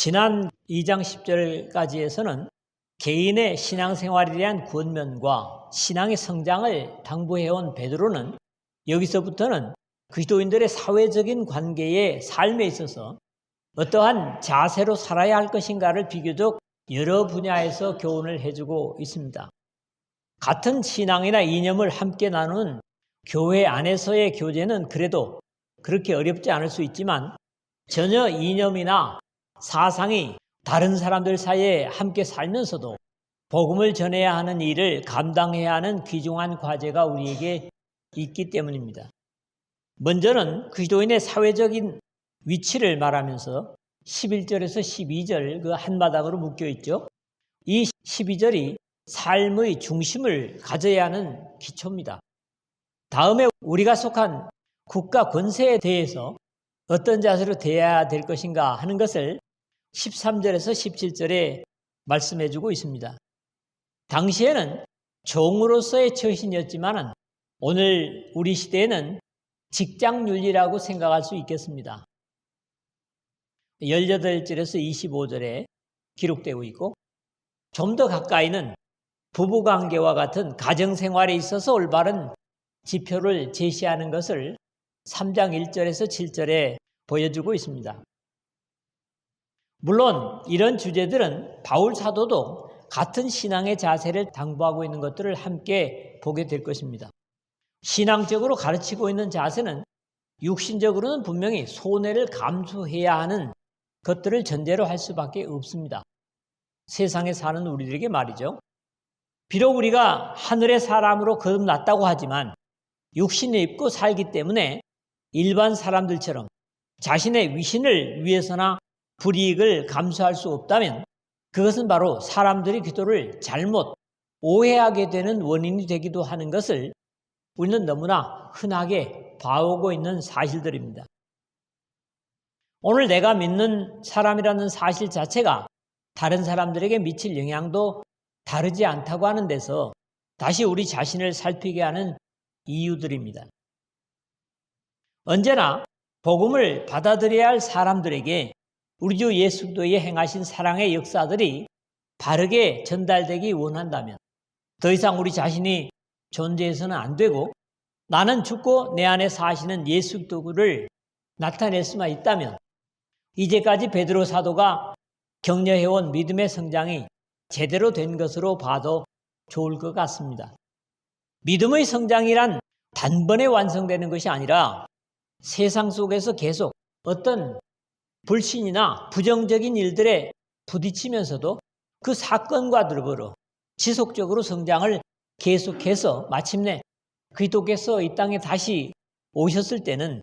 지난 2장 10절까지에서는 개인의 신앙생활에 대한 권면과 신앙의 성장을 당부해온 베드로는 여기서부터는 그리스도인들의 사회적인 관계의 삶에 있어서 어떠한 자세로 살아야 할 것인가를 비교적 여러 분야에서 교훈을 해주고 있습니다. 같은 신앙이나 이념을 함께 나누는 교회 안에서의 교제는 그래도 그렇게 어렵지 않을 수 있지만 전혀 이념이나 사상이 다른 사람들 사이에 함께 살면서도 복음을 전해야 하는 일을 감당해야 하는 귀중한 과제가 우리에게 있기 때문입니다. 먼저는 그리스도인의 사회적인 위치를 말하면서 11절에서 12절 그 한바닥으로 묶여 있죠. 이 12절이 삶의 중심을 가져야 하는 기초입니다. 다음에 우리가 속한 국가 권세에 대해서 어떤 자세로 대해야 될 것인가 하는 것을 13절에서 17절에 말씀해 주고 있습니다. 당시에는 종으로서의 처신이었지만 오늘 우리 시대에는 직장 윤리라고 생각할 수 있겠습니다. 18절에서 25절에 기록되고 있고 좀 더 가까이는 부부 관계와 같은 가정 생활에 있어서 올바른 지표를 제시하는 것을 3장 1절에서 7절에 보여주고 있습니다. 물론 이런 주제들은 바울 사도도 같은 신앙의 자세를 당부하고 있는 것들을 함께 보게 될 것입니다. 신앙적으로 가르치고 있는 자세는 육신적으로는 분명히 손해를 감수해야 하는 것들을 전제로 할 수밖에 없습니다. 세상에 사는 우리들에게 말이죠. 비록 우리가 하늘의 사람으로 거듭났다고 하지만 육신을 입고 살기 때문에 일반 사람들처럼 자신의 위신을 위해서나 불이익을 감수할 수 없다면 그것은 바로 사람들이 기도를 잘못 오해하게 되는 원인이 되기도 하는 것을 우리는 너무나 흔하게 봐오고 있는 사실들입니다. 오늘 내가 믿는 사람이라는 사실 자체가 다른 사람들에게 미칠 영향도 다르지 않다고 하는 데서 다시 우리 자신을 살피게 하는 이유들입니다. 언제나 복음을 받아들여야 할 사람들에게 우리 주 예수 그리스도의 행하신 사랑의 역사들이 바르게 전달되기 원한다면 더 이상 우리 자신이 존재해서는 안 되고 나는 죽고 내 안에 사시는 예수 그리스도를 나타낼 수만 있다면 이제까지 베드로 사도가 격려해온 믿음의 성장이 제대로 된 것으로 봐도 좋을 것 같습니다. 믿음의 성장이란 단번에 완성되는 것이 아니라 세상 속에서 계속 어떤 불신이나 부정적인 일들에 부딪히면서도 그 사건과 더불어 지속적으로 성장을 계속해서 마침내 그리스도께서 이 땅에 다시 오셨을 때는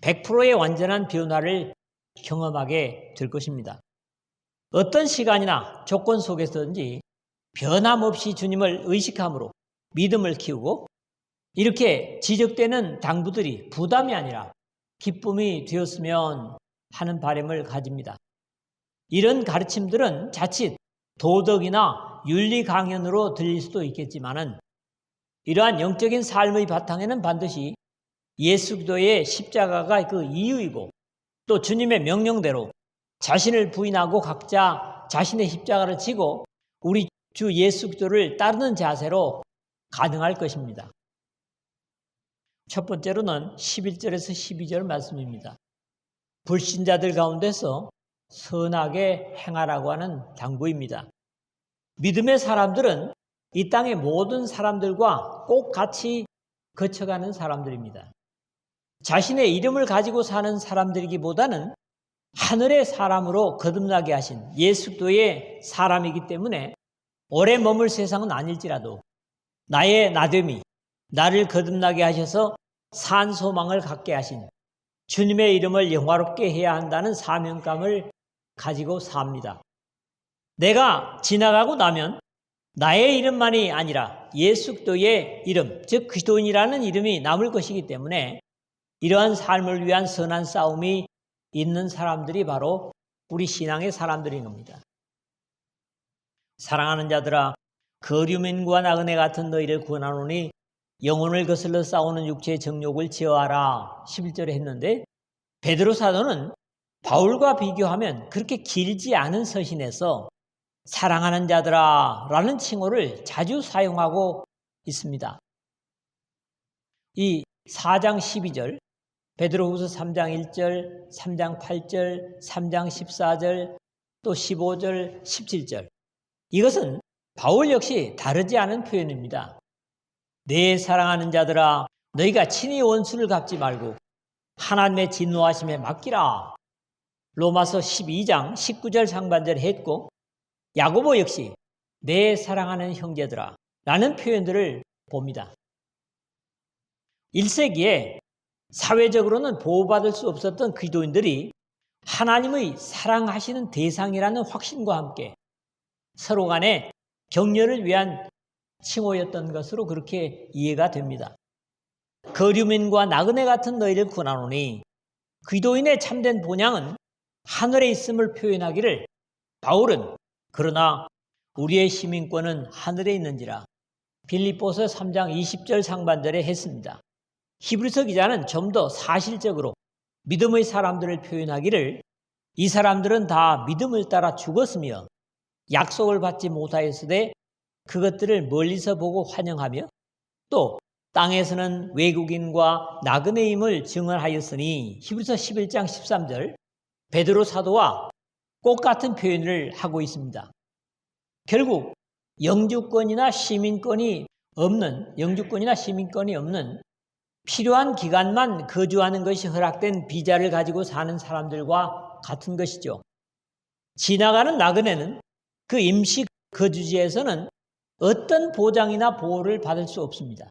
100%의 완전한 변화를 경험하게 될 것입니다. 어떤 시간이나 조건 속에서든지 변함없이 주님을 의식함으로 믿음을 키우고 이렇게 지적되는 당부들이 부담이 아니라 기쁨이 되었으면 하는 바람을 가집니다. 이런 가르침들은 자칫 도덕이나 윤리 강연으로 들릴 수도 있겠지만은 이러한 영적인 삶의 바탕에는 반드시 예수 그리스도의 십자가가 그 이유이고 또 주님의 명령대로 자신을 부인하고 각자 자신의 십자가를 지고 우리 주 예수 그리스도를 따르는 자세로 가능할 것입니다. 첫 번째로는 11절에서 12절 말씀입니다. 불신자들 가운데서 선하게 행하라고 하는 당부입니다. 믿음의 사람들은 이 땅의 모든 사람들과 꼭 같이 거쳐가는 사람들입니다. 자신의 이름을 가지고 사는 사람들이기보다는 하늘의 사람으로 거듭나게 하신 예수도의 사람이기 때문에 오래 머물 세상은 아닐지라도 나의 나됨이 나를 거듭나게 하셔서 산 소망을 갖게 하신 주님의 이름을 영화롭게 해야 한다는 사명감을 가지고 삽니다. 내가 지나가고 나면 나의 이름만이 아니라 예수 그리스도의 이름, 즉 그리스도인이라는 이름이 남을 것이기 때문에 이러한 삶을 위한 선한 싸움이 있는 사람들이 바로 우리 신앙의 사람들인 겁니다. 사랑하는 자들아, 거류민과 나그네 같은 너희를 구원하노니 영혼을 거슬러 싸우는 육체의 정욕을 지어하라 11절에 했는데 베드로 사도는 바울과 비교하면 그렇게 길지 않은 서신에서 사랑하는 자들아 라는 칭호를 자주 사용하고 있습니다. 이 4장 12절, 베드로후서 3장 1절, 3장 8절, 3장 14절, 또 15절, 17절. 이것은 바울 역시 다르지 않은 표현입니다. 내 사랑하는 자들아 너희가 친히 원수를 갚지 말고 하나님의 진노하심에 맡기라. 로마서 12장 19절 상반절 했고 야고보 역시 내 사랑하는 형제들아 라는 표현들을 봅니다. 1세기에 사회적으로는 보호받을 수 없었던 기도인들이 하나님의 사랑하시는 대상이라는 확신과 함께 서로 간에 격려를 위한 칭호였던 것으로 그렇게 이해가 됩니다. 거류민과 나그네 같은 너희를 구하노니 기도인의 참된 본향은 하늘에 있음을 표현하기를 바울은 그러나 우리의 시민권은 하늘에 있는지라 빌립보서 3장 20절 상반절에 했습니다. 히브리서 기자는 좀 더 사실적으로 믿음의 사람들을 표현하기를 이 사람들은 다 믿음을 따라 죽었으며 약속을 받지 못하였으되 그것들을 멀리서 보고 환영하며 또 땅에서는 외국인과 나그네임을 증언하였으니 히브리서 11장 13절 베드로 사도와 꽃 같은 표현을 하고 있습니다. 결국 영주권이나 시민권이 없는 영주권이나 시민권이 없는 필요한 기간만 거주하는 것이 허락된 비자를 가지고 사는 사람들과 같은 것이죠. 지나가는 나그네는 그 임시 거주지에서는 어떤 보장이나 보호를 받을 수 없습니다.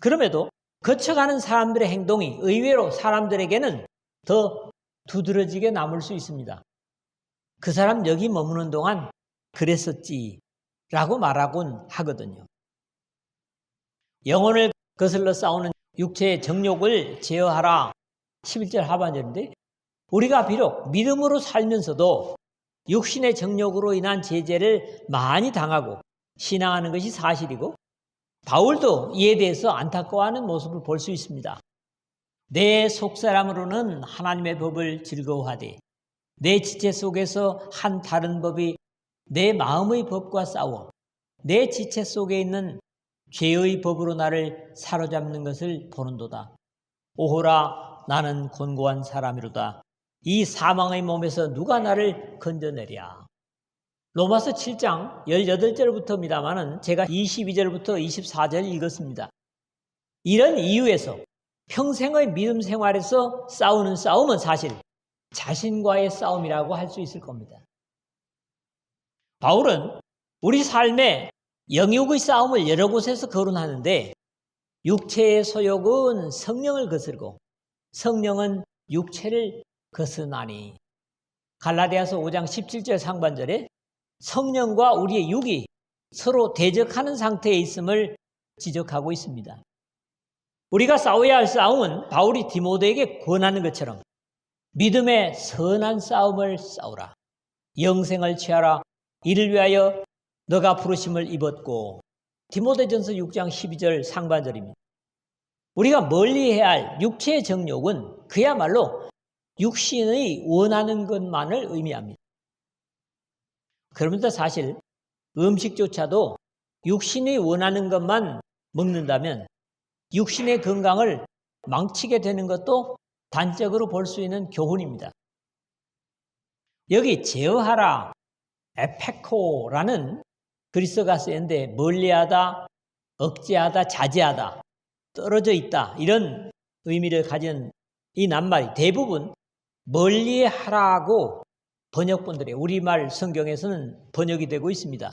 그럼에도 거쳐가는 사람들의 행동이 의외로 사람들에게는 더 두드러지게 남을 수 있습니다. 그 사람 여기 머무는 동안 그랬었지 라고 말하곤 하거든요. 영혼을 거슬러 싸우는 육체의 정욕을 제어하라 11절 하반절인데 우리가 비록 믿음으로 살면서도 육신의 정욕으로 인한 제재를 많이 당하고 신앙하는 것이 사실이고 바울도 이에 대해서 안타까워하는 모습을 볼 수 있습니다. 내 속사람으로는 하나님의 법을 즐거워하되 내 지체 속에서 한 다른 법이 내 마음의 법과 싸워 내 지체 속에 있는 죄의 법으로 나를 사로잡는 것을 보는도다. 오호라 나는 곤고한 사람이로다. 이 사망의 몸에서 누가 나를 건져내랴. 로마서 7장 18절부터입니다만은 제가 22절부터 24절 읽었습니다. 이런 이유에서 평생의 믿음 생활에서 싸우는 싸움은 사실 자신과의 싸움이라고 할 수 있을 겁니다. 바울은 우리 삶에 영육의 싸움을 여러 곳에서 거론하는데 육체의 소욕은 성령을 거스르고 성령은 육체를 거스나니 갈라디아서 5장 17절 상반절에 성령과 우리의 육이 서로 대적하는 상태에 있음을 지적하고 있습니다. 우리가 싸워야 할 싸움은 바울이 디모데에게 권하는 것처럼 믿음의 선한 싸움을 싸우라. 영생을 취하라. 이를 위하여 너가 부르심을 입었고 디모데전서 6장 12절 상반절입니다. 우리가 멀리 해야 할 육체의 정욕은 그야말로 육신의 원하는 것만을 의미합니다. 그러면서 사실 음식조차도 육신이 원하는 것만 먹는다면 육신의 건강을 망치게 되는 것도 단적으로 볼 수 있는 교훈입니다. 여기 제어하라 에페코라는 그리스어가 쓰였는데 멀리하다, 억제하다, 자제하다, 떨어져 있다 이런 의미를 가진 이 낱말이 대부분 멀리 하라고 번역본들의 우리말 성경에서는 번역이 되고 있습니다.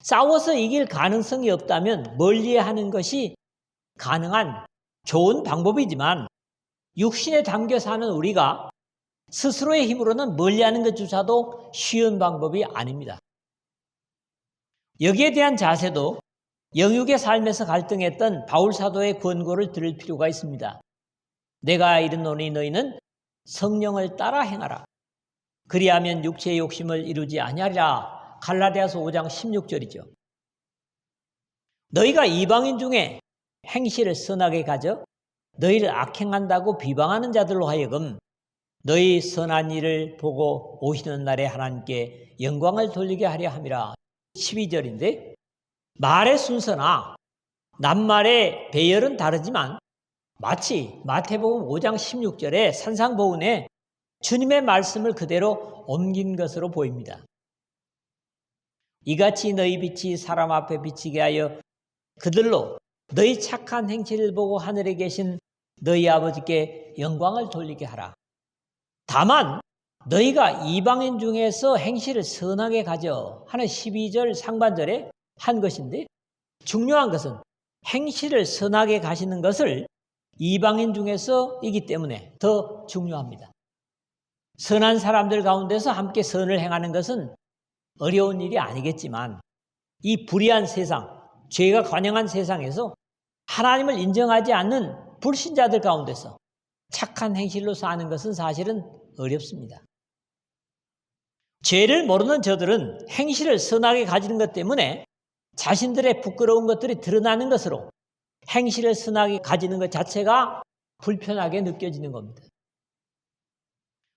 싸워서 이길 가능성이 없다면 멀리 하는 것이 가능한 좋은 방법이지만 육신에 담겨 사는 우리가 스스로의 힘으로는 멀리 하는 것조차도 쉬운 방법이 아닙니다. 여기에 대한 자세도 영육의 삶에서 갈등했던 바울 사도의 권고를 들을 필요가 있습니다. 내가 이른 노니 너희는 성령을 따라 행하라. 그리하면 육체의 욕심을 이루지 아니하리라. 갈라디아서 5장 16절이죠. 너희가 이방인 중에 행실을 선하게 가져 너희를 악행한다고 비방하는 자들로 하여금 너희 선한 일을 보고 오시는 날에 하나님께 영광을 돌리게 하려 함이라. 12절인데 말의 순서나 낱말의 배열은 다르지만 마치 마태복음 5장 16절에 산상보훈에 주님의 말씀을 그대로 옮긴 것으로 보입니다. 이같이 너희 빛이 사람 앞에 비치게 하여 그들로 너희 착한 행실을 보고 하늘에 계신 너희 아버지께 영광을 돌리게 하라. 다만 너희가 이방인 중에서 행실을 선하게 가져 하는 12절 상반절에 한 것인데 중요한 것은 행실을 선하게 가시는 것을 이방인 중에서이기 때문에 더 중요합니다. 선한 사람들 가운데서 함께 선을 행하는 것은 어려운 일이 아니겠지만 이 불의한 세상, 죄가 관영한 세상에서 하나님을 인정하지 않는 불신자들 가운데서 착한 행실로 사는 것은 사실은 어렵습니다. 죄를 모르는 저들은 행실을 선하게 가지는 것 때문에 자신들의 부끄러운 것들이 드러나는 것으로 행실을 선하게 가지는 것 자체가 불편하게 느껴지는 겁니다.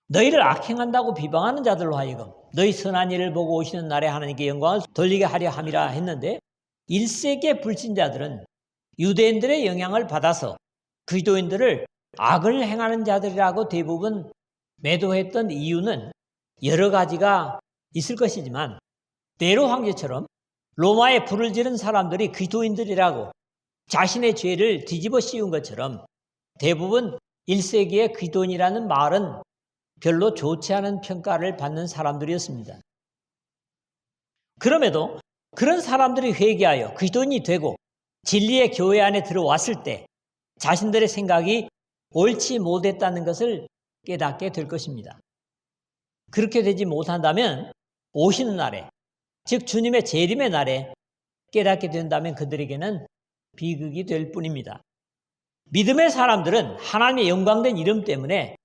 너희를 악행한다고 비방하는 자들로 하여금 너희 선한 일을 보고 오시는 날에 하나님께 영광을 돌리게 하려 함이라 했는데 1세기의 불신자들은 유대인들의 영향을 받아서 그리스도인들을 악을 행하는 자들이라고 대부분 매도했던 이유는 여러 가지가 있을 것이지만 네로 황제처럼 로마에 불을 지른 사람들이 그리스도인들이라고 자신의 죄를 뒤집어 씌운 것처럼 대부분 1세기의 그리스도인이라는 말은 별로 좋지 않은 평가를 받는 사람들이었습니다. 그럼에도 그런 사람들이 회개하여 그리스도인이 되고 진리의 교회 안에 들어왔을 때 자신들의 생각이 옳지 못했다는 것을 깨닫게 될 것입니다. 그렇게 되지 못한다면 오시는 날에, 즉 주님의 재림의 날에 깨닫게 된다면 그들에게는 비극이 될 뿐입니다. 믿음의 사람들은 하나님의 영광된 이름 때문에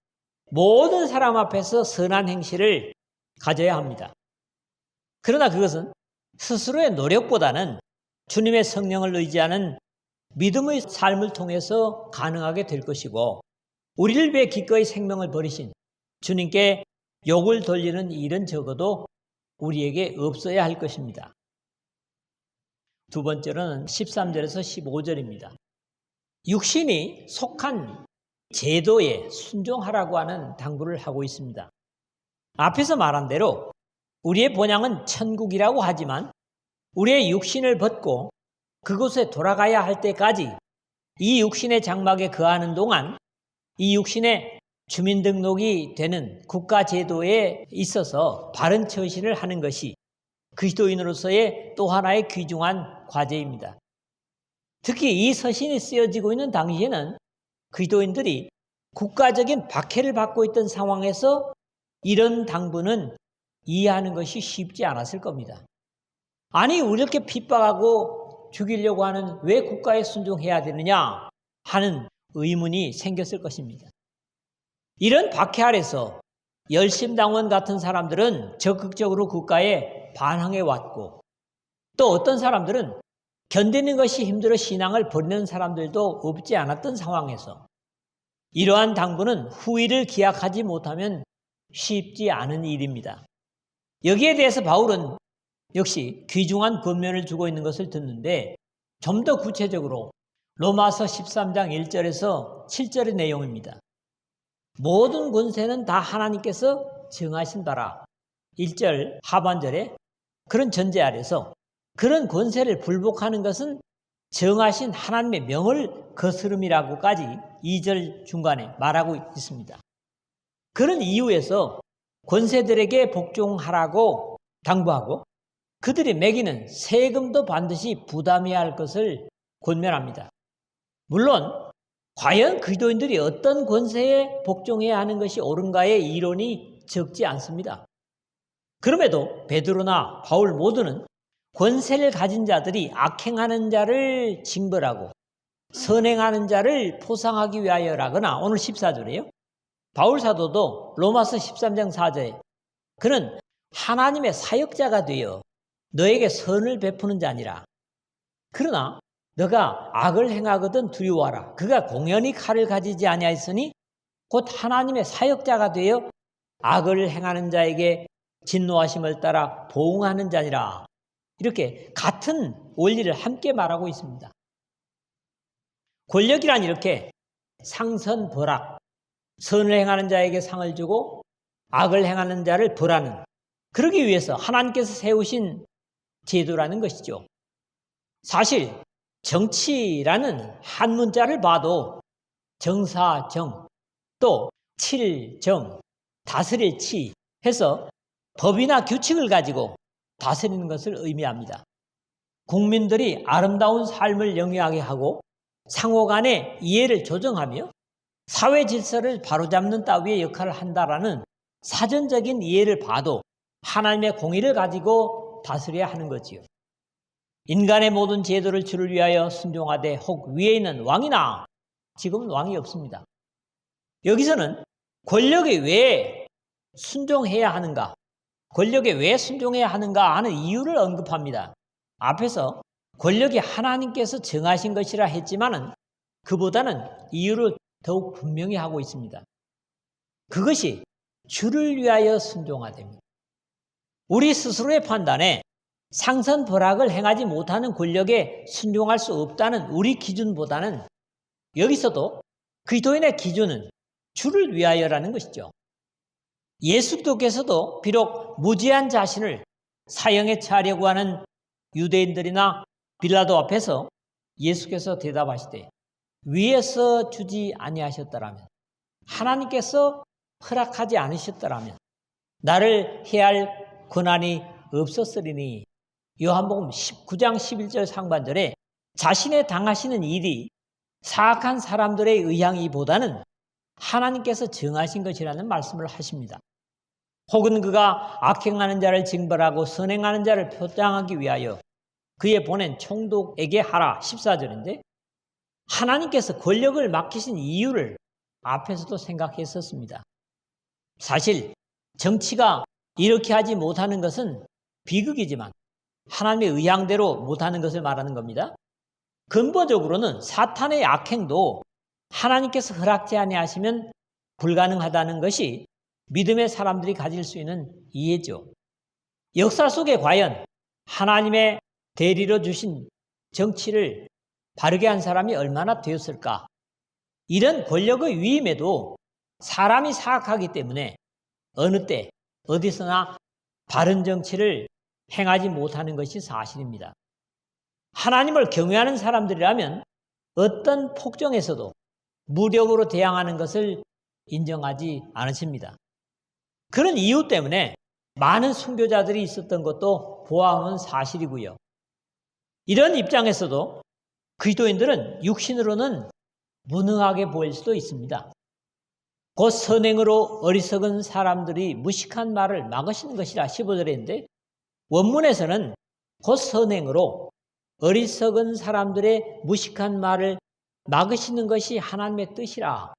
모든 사람 앞에서 선한 행실을 가져야 합니다. 그러나 그것은 스스로의 노력보다는 주님의 성령을 의지하는 믿음의 삶을 통해서 가능하게 될 것이고 우리를 위해 기꺼이 생명을 버리신 주님께 욕을 돌리는 일은 적어도 우리에게 없어야 할 것입니다. 두 번째는 13절에서 15절입니다. 육신이 속한 제도에 순종하라고 하는 당부를 하고 있습니다. 앞에서 말한 대로 우리의 본향은 천국이라고 하지만 우리의 육신을 벗고 그곳에 돌아가야 할 때까지 이 육신의 장막에 거하는 동안 이 육신의 주민등록이 되는 국가제도에 있어서 바른 처신을 하는 것이 그리스도인으로서의 또 하나의 귀중한 과제입니다. 특히 이 서신이 쓰여지고 있는 당시에는 그리스도인들이 국가적인 박해를 받고 있던 상황에서 이런 당부는 이해하는 것이 쉽지 않았을 겁니다. 아니, 우리 이렇게 핍박하고 죽이려고 하는 왜 국가에 순종해야 되느냐 하는 의문이 생겼을 것입니다. 이런 박해 아래서 열심당원 같은 사람들은 적극적으로 국가에 반항해 왔고 또 어떤 사람들은 견디는 것이 힘들어 신앙을 버리는 사람들도 없지 않았던 상황에서 이러한 당부는 후위를 기약하지 못하면 쉽지 않은 일입니다. 여기에 대해서 바울은 역시 귀중한 권면을 주고 있는 것을 듣는데 좀 더 구체적으로 로마서 13장 1절에서 7절의 내용입니다. 모든 권세는 다 하나님께서 정하신 바라. 1절 하반절에 그런 전제 아래서 그런 권세를 불복하는 것은 정하신 하나님의 명을 거스름이라고까지 2절 중간에 말하고 있습니다. 그런 이유에서 권세들에게 복종하라고 당부하고 그들이 매기는 세금도 반드시 부담해야 할 것을 권면합니다. 물론 과연 그리스도인들이 어떤 권세에 복종해야 하는 것이 옳은가의 이론이 적지 않습니다. 그럼에도 베드로나 바울 모두는 권세를 가진 자들이 악행하는 자를 징벌하고 선행하는 자를 포상하기 위하여라거나 오늘 14절에요. 바울 사도도 로마서 13장 4절에 그는 하나님의 사역자가 되어 너에게 선을 베푸는 자니라. 그러나 너가 악을 행하거든 두려워하라. 그가 공연히 칼을 가지지 아니하였으니 곧 하나님의 사역자가 되어 악을 행하는 자에게 진노하심을 따라 보응하는 자니라. 이렇게 같은 원리를 함께 말하고 있습니다. 권력이란 이렇게 상선 벌악, 선을 행하는 자에게 상을 주고 악을 행하는 자를 벌하는 그러기 위해서 하나님께서 세우신 제도라는 것이죠. 사실 정치라는 한 문자를 봐도 정사정 또 칠정 다스릴 치 해서 법이나 규칙을 가지고 다스리는 것을 의미합니다. 국민들이 아름다운 삶을 영위하게 하고 상호 간의 이해를 조정하며 사회 질서를 바로잡는 따위의 역할을 한다라는 사전적인 이해를 봐도 하나님의 공의를 가지고 다스려야 하는 거지요. 인간의 모든 제도를 주를 위하여 순종하되 혹 위에 있는 왕이나 지금은 왕이 없습니다. 여기서는 권력에 왜 순종해야 하는가? 권력에 왜 순종해야 하는가 하는 이유를 언급합니다. 앞에서 권력이 하나님께서 정하신 것이라 했지만은 그보다는 이유를 더욱 분명히 하고 있습니다. 그것이 주를 위하여 순종하됩니다. 우리 스스로의 판단에 상선 벌악을 행하지 못하는 권력에 순종할 수 없다는 우리 기준보다는 여기서도 그리스도인의 기준은 주를 위하여라는 것이죠. 예수도께서도 비록 무지한 자신을 사형에 차려고 하는 유대인들이나 빌라도 앞에서 예수께서 대답하시되 위에서 주지 아니하셨더라면 하나님께서 허락하지 않으셨더라면 나를 해할 권한이 없었으리니 요한복음 19장 11절 상반절에 자신의 당하시는 일이 사악한 사람들의 의향이보다는 하나님께서 정하신 것이라는 말씀을 하십니다. 혹은 그가 악행하는 자를 징벌하고 선행하는 자를 표장하기 위하여 그에 보낸 총독에게 하라 14절인데 하나님께서 권력을 맡기신 이유를 앞에서도 생각했었습니다. 사실 정치가 이렇게 하지 못하는 것은 비극이지만 하나님의 의향대로 못하는 것을 말하는 겁니다. 근본적으로는 사탄의 악행도 하나님께서 허락지 아니하시면 불가능하다는 것이 믿음의 사람들이 가질 수 있는 이해죠. 역사 속에 과연 하나님의 대리로 주신 정치를 바르게 한 사람이 얼마나 되었을까? 이런 권력의 위임에도 사람이 사악하기 때문에 어느 때 어디서나 바른 정치를 행하지 못하는 것이 사실입니다. 하나님을 경외하는 사람들이라면 어떤 폭정에서도 무력으로 대항하는 것을 인정하지 않으십니다. 그런 이유 때문에 많은 순교자들이 있었던 것도 보아오는 사실이고요. 이런 입장에서도 그리스도인들은 육신으로는 무능하게 보일 수도 있습니다. 곧 선행으로 어리석은 사람들이 무식한 말을 막으시는 것이라 15절에 있는데 원문에서는 곧 선행으로 어리석은 사람들의 무식한 말을 막으시는 것이 하나님의 뜻이라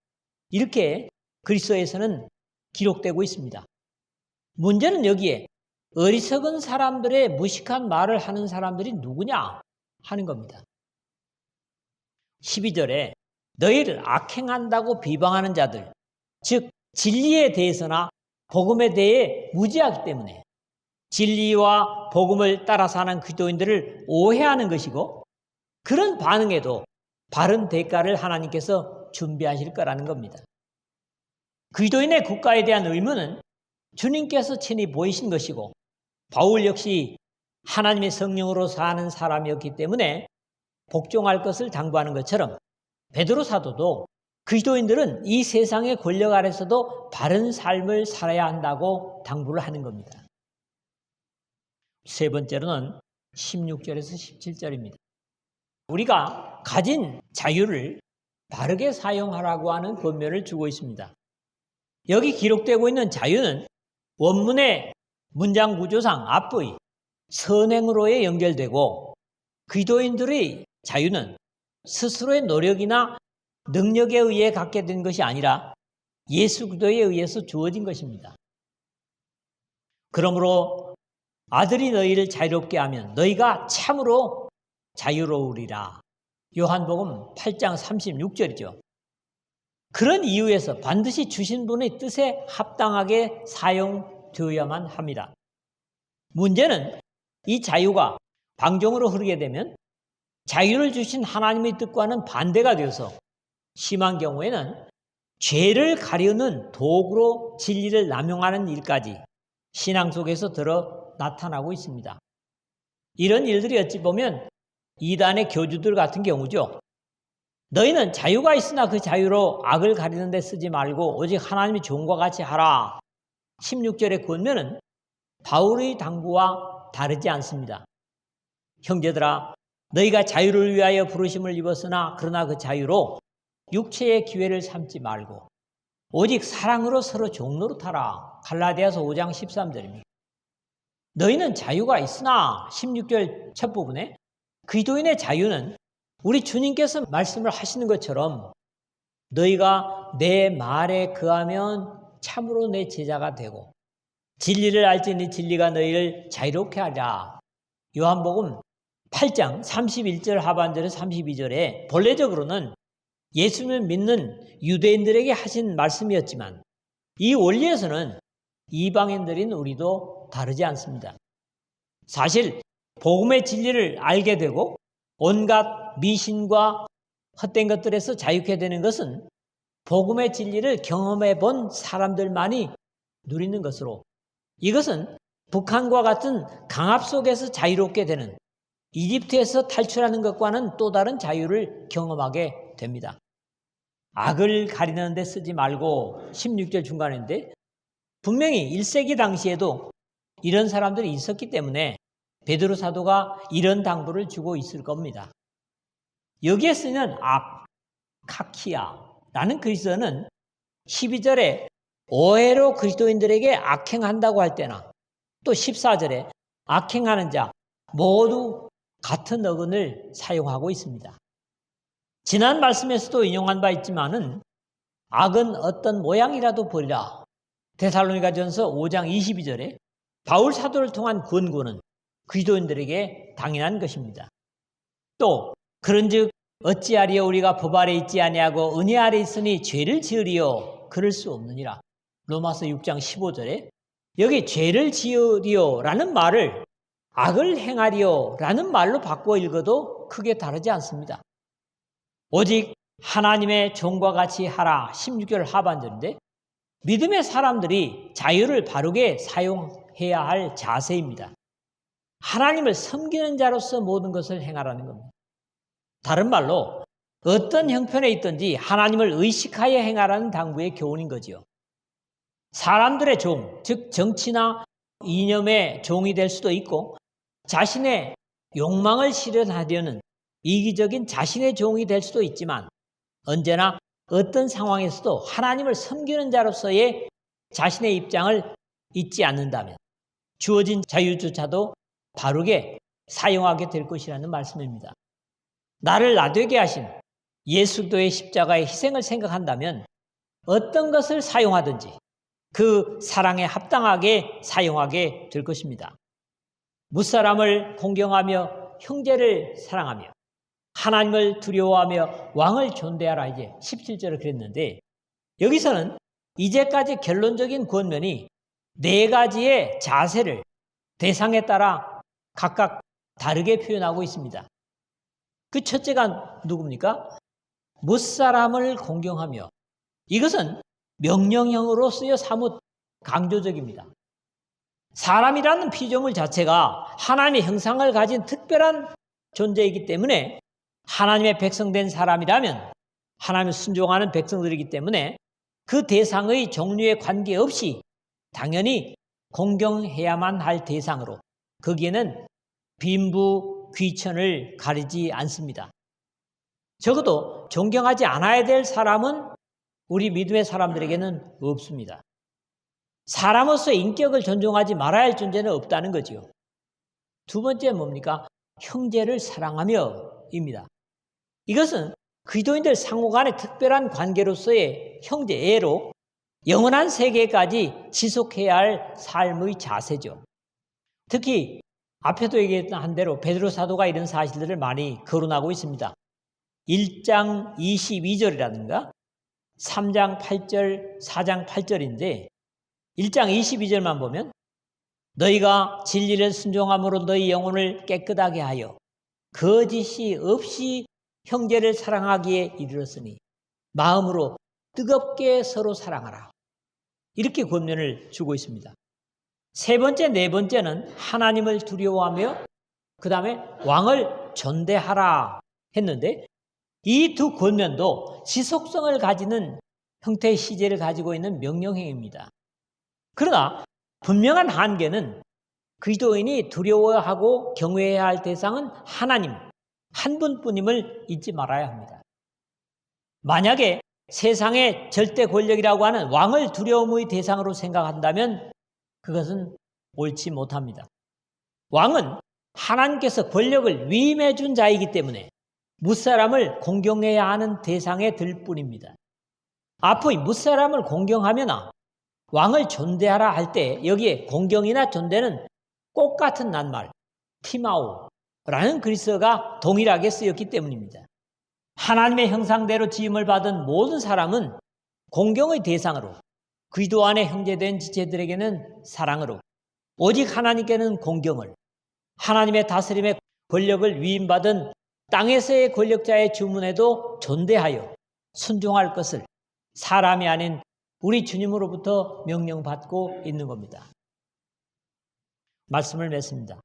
이렇게 그리스도에서는 기록되고 있습니다. 문제는 여기에 어리석은 사람들의 무식한 말을 하는 사람들이 누구냐 하는 겁니다. 12절에 너희를 악행한다고 비방하는 자들, 즉 진리에 대해서나 복음에 대해 무지하기 때문에 진리와 복음을 따라 사는 그리스도인들을 오해하는 것이고 그런 반응에도 바른 대가를 하나님께서 준비하실 거라는 겁니다. 그리스도인의 국가에 대한 의무는 주님께서 친히 보이신 것이고 바울 역시 하나님의 성령으로 사는 사람이었기 때문에 복종할 것을 당부하는 것처럼 베드로 사도도 그리스도인들은 이 세상의 권력 아래서도 바른 삶을 살아야 한다고 당부를 하는 겁니다. 세 번째로는 16절에서 17절입니다. 우리가 가진 자유를 바르게 사용하라고 하는 권면을 주고 있습니다. 여기 기록되고 있는 자유는 원문의 문장 구조상 앞의 선행으로에 연결되고 기도인들의 자유는 스스로의 노력이나 능력에 의해 갖게 된 것이 아니라 예수 그리스도에 의해서 주어진 것입니다. 그러므로 아들이 너희를 자유롭게 하면 너희가 참으로 자유로우리라. 요한복음 8장 36절이죠. 그런 이유에서 반드시 주신 분의 뜻에 합당하게 사용되어야만 합니다. 문제는 이 자유가 방종으로 흐르게 되면 자유를 주신 하나님의 뜻과는 반대가 되어서 심한 경우에는 죄를 가려는 도구로 진리를 남용하는 일까지 신앙 속에서 들어 나타나고 있습니다. 이런 일들이 어찌 보면 이단의 교주들 같은 경우죠. 너희는 자유가 있으나 그 자유로 악을 가리는 데 쓰지 말고 오직 하나님의 종과 같이 하라. 16절의 권면은 바울의 당부와 다르지 않습니다. 형제들아, 너희가 자유를 위하여 부르심을 입었으나 그러나 그 자유로 육체의 기회를 삼지 말고 오직 사랑으로 서로 타라. 갈라디아서 5장 13절입니다. 너희는 자유가 있으나 16절 첫 부분에 그리스도인의 자유는 우리 주님께서 말씀을 하시는 것처럼 너희가 내 말에 거하면 참으로 내 제자가 되고 진리를 알지니 진리가 너희를 자유롭게 하리라. 요한복음 8장 31절 하반절에 32절에 본래적으로는 예수를 믿는 유대인들에게 하신 말씀이었지만 이 원리에서는 이방인들인 우리도 다르지 않습니다. 사실 복음의 진리를 알게 되고 온갖 미신과 헛된 것들에서 자유케 되는 것은 복음의 진리를 경험해 본 사람들만이 누리는 것으로 이것은 북한과 같은 강압 속에서 자유롭게 되는 이집트에서 탈출하는 것과는 또 다른 자유를 경험하게 됩니다. 악을 가리는 데 쓰지 말고 16절 중간인데 분명히 1세기 당시에도 이런 사람들이 있었기 때문에 베드로 사도가 이런 당부를 주고 있을 겁니다. 여기에 쓰는 악, 카키아라는 그리스어는 12절에 오해로 그리스도인들에게 악행한다고 할 때나 또 14절에 악행하는 자 모두 같은 어근을 사용하고 있습니다. 지난 말씀에서도 인용한 바 있지만은 악은 어떤 모양이라도 버리라. 데살로니가 전서 5장 22절에 바울 사도를 통한 권고는 그리스도인들에게 당연한 것입니다. 또 그런즉 어찌하리요 우리가 법 아래 있지 아니하고 은혜 아래 있으니 죄를 지으리요 그럴 수 없느니라. 로마서 6장 15절에 여기 죄를 지으리요라는 말을 악을 행하리요라는 말로 바꿔 읽어도 크게 다르지 않습니다. 오직 하나님의 종과 같이 하라 16절 하반절인데 믿음의 사람들이 자유를 바르게 사용해야 할 자세입니다. 하나님을 섬기는 자로서 모든 것을 행하라는 겁니다. 다른 말로 어떤 형편에 있든지 하나님을 의식하여 행하라는 당부의 교훈인 거지요. 사람들의 종, 즉 정치나 이념의 종이 될 수도 있고 자신의 욕망을 실현하려는 이기적인 자신의 종이 될 수도 있지만 언제나 어떤 상황에서도 하나님을 섬기는 자로서의 자신의 입장을 잊지 않는다면 주어진 자유조차도 바르게 사용하게 될 것이라는 말씀입니다. 나를 나되게 하신 예수도의 십자가의 희생을 생각한다면 어떤 것을 사용하든지 그 사랑에 합당하게 사용하게 될 것입니다. 무사람을 공경하며 형제를 사랑하며 하나님을 두려워하며 왕을 존대하라 이제 17절을 그랬는데 여기서는 이제까지 결론적인 권면이 네 가지의 자세를 대상에 따라 각각 다르게 표현하고 있습니다. 그 첫째가 누굽니까? 무사람을 공경하며 이것은 명령형으로 쓰여 사뭇 강조적입니다. 사람이라는 피조물 자체가 하나님의 형상을 가진 특별한 존재이기 때문에 하나님의 백성된 사람이라면 하나님을 순종하는 백성들이기 때문에 그 대상의 종류에 관계없이 당연히 공경해야만 할 대상으로 거기에는 빈부 귀천을 가리지 않습니다. 적어도 존경하지 않아야 될 사람은 우리 믿음의 사람들에게는 없습니다. 사람으로서 인격을 존중하지 말아야 할 존재는 없다는 거지요. 두 번째 뭡니까? 형제를 사랑하며입니다. 이것은 그리스도인들 상호 간의 특별한 관계로서의 형제애로 영원한 세계까지 지속해야 할 삶의 자세죠. 특히 앞에도 얘기했던 대로 베드로 사도가 이런 사실들을 많이 거론하고 있습니다. 1장 22절이라든가 3장 8절, 4장 8절인데 1장 22절만 보면 너희가 진리를 순종함으로 너희 영혼을 깨끗하게 하여 거짓이 없이 형제를 사랑하기에 이르렀으니 마음으로 뜨겁게 서로 사랑하라. 이렇게 권면을 주고 있습니다. 세 번째, 네 번째는 하나님을 두려워하며 그 다음에 왕을 존대하라 했는데 이 두 권면도 지속성을 가지는 형태의 시제를 가지고 있는 명령행입니다. 그러나 분명한 한계는 그리스도인이 두려워하고 경외해야 할 대상은 하나님 한 분뿐임을 잊지 말아야 합니다. 만약에 세상의 절대 권력이라고 하는 왕을 두려움의 대상으로 생각한다면 그것은 옳지 못합니다. 왕은 하나님께서 권력을 위임해 준 자이기 때문에 무사람을 공경해야 하는 대상에 들 뿐입니다. 앞의 무사람을 공경하거나 왕을 존대하라 할 때 여기에 공경이나 존대는 꽃 같은 낱말, 티마오라는 그리스어가 동일하게 쓰였기 때문입니다. 하나님의 형상대로 지음을 받은 모든 사람은 공경의 대상으로 그리스도 안에 형제된 지체들에게는 사랑으로 오직 하나님께는 공경을 하나님의 다스림의 권력을 위임받은 땅에서의 권력자의 주문에도 존대하여 순종할 것을 사람이 아닌 우리 주님으로부터 명령받고 있는 겁니다. 말씀을 맺습니다.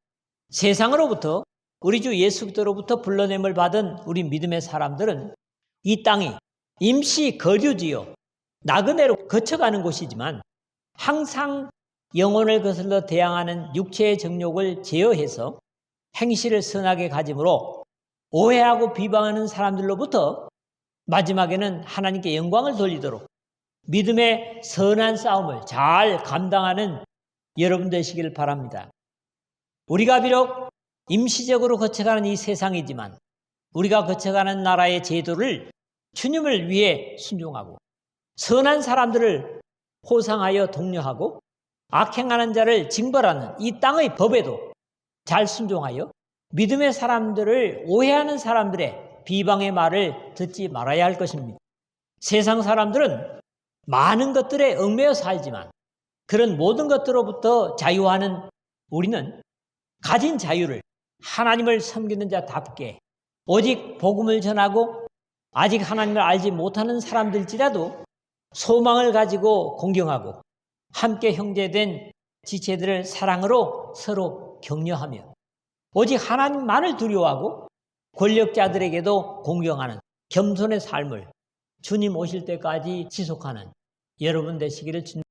세상으로부터 우리 주 예수 그리스도로부터 불러냄을 받은 우리 믿음의 사람들은 이 땅이 임시 거류지요 나그네로 거쳐가는 곳이지만 항상 영혼을 거슬러 대항하는 육체의 정욕을 제어해서 행실을 선하게 가짐으로 오해하고 비방하는 사람들로부터 마지막에는 하나님께 영광을 돌리도록 믿음의 선한 싸움을 잘 감당하는 여러분 되시길 바랍니다. 우리가 비록 임시적으로 거쳐가는 이 세상이지만 우리가 거쳐가는 나라의 제도를 주님을 위해 순종하고 선한 사람들을 호상하여 독려하고 악행하는 자를 징벌하는 이 땅의 법에도 잘 순종하여 믿음의 사람들을 오해하는 사람들의 비방의 말을 듣지 말아야 할 것입니다. 세상 사람들은 많은 것들에 얽매여 살지만 그런 모든 것들로부터 자유하는 우리는 가진 자유를 하나님을 섬기는 자답게 오직 복음을 전하고 아직 하나님을 알지 못하는 사람들지라도 소망을 가지고 공경하고 함께 형제된 지체들을 사랑으로 서로 격려하며 오직 하나님만을 두려워하고 권력자들에게도 공경하는 겸손의 삶을 주님 오실 때까지 지속하는 여러분 되시기를 주